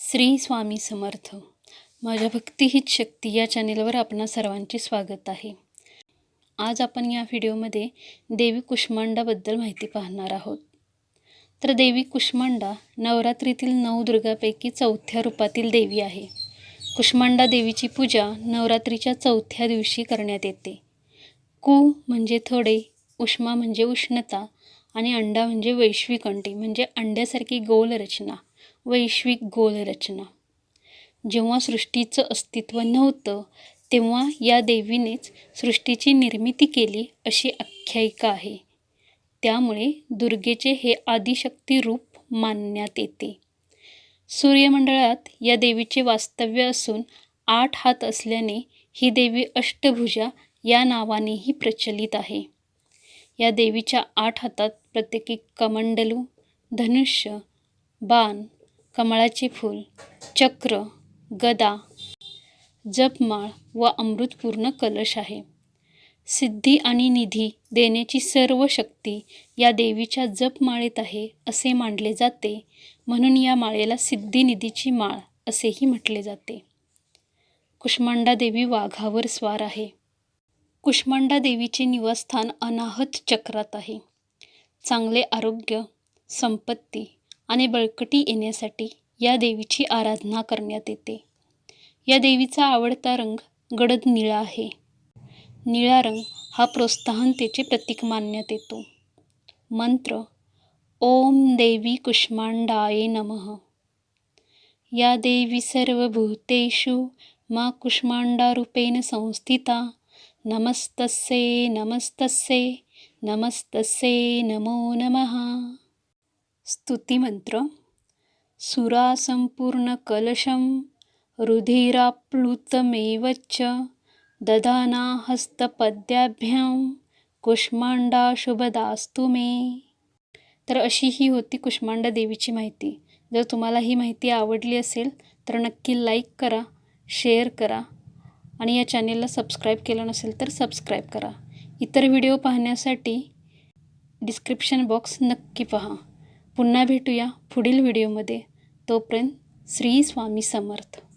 श्री स्वामी समर्थ. माझ्या भक्ती हीच शक्ती या चॅनेलवर आपणा सर्वांचे स्वागत आहे. आज आपण या व्हिडिओमध्ये देवी कुष्मांडाबद्दल माहिती पाहणार आहोत. तर देवी कुष्मांडा नवरात्रीतील नऊ दुर्गापैकी चौथ्या रूपातील देवी आहे. कुष्मांडा देवीची पूजा नवरात्रीच्या चौथ्या दिवशी करण्यात येते. कु म्हणजे थोडे उष्मा म्हणजे उष्णता आणि अंडा म्हणजे वैश्विक अंडी म्हणजे अंड्यासारखी गोल रचना. वैश्विक गोल रचना जेव्हा सृष्टीचं अस्तित्व नव्हतं तेव्हा या देवीनेच सृष्टीची निर्मिती केली अशी आख्यायिका आहे. त्यामुळे दुर्गेचे हे आदिशक्ती रूप मानण्यात येते. सूर्यमंडळात या देवीचे वास्तव्य असून आठ हात असल्याने ही देवी अष्टभुजा या नावानेही प्रचलित आहे. या देवीच्या आठ हातात प्रत्येकी कमंडलू धनुष्य बाण कमळाचे फूल चक्र गदा जपमाळ व अमृतपूर्ण कलश आहे. सिद्धी आणि निधी देण्याची सर्व शक्ती या देवीच्या जपमाळेत आहे असे मानले जाते. म्हणून या माळेला सिद्धी निधीची माळ असेही म्हटले जाते. कुष्मांडा देवी वाघावर स्वार आहे. कुष्मांडा देवीचे निवासस्थान अनाहत चक्रात आहे. चांगले आरोग्य संपत्ती आणि बळकटी येण्यासाठी या देवीची आराधना करण्यात येते. या देवीचा आवडता रंग गडद निळा आहे. निळा रंग हा प्रोत्साहनतेचे प्रतीक मानण्यात येतो. मंत्र ओम देवी कुष्मांडाय नमः. या देवी सर्वभूतेषु मा कुष्मांडारूपेण संस्थिता नमस्तस्ये नमस्तस्ये नमस्तस्ये नमो नमः. स्तुतिमंत्र सुरासम्पूर्णकलशं रुधिराप्लुतमेवच दधाना हस्तपद्याभ्यां कुष्मांडा शुभदास्तु मे. तर अशी ही होती कुष्मांडा देवीची माहिती. जर तुम्हाला ही माहिती आवडली असेल तर नक्की लाईक करा शेअर करा आणि या चॅनेलला सबस्क्राईब केलं नसेल तर सबस्क्राईब करा. इतर व्हिडिओ पाहण्यासाठी डिस्क्रिप्शन बॉक्स नक्की पहा. पुन्हा भेटूया पुढील व्हिडिओमध्ये. तोपर्यंत श्री स्वामी समर्थ.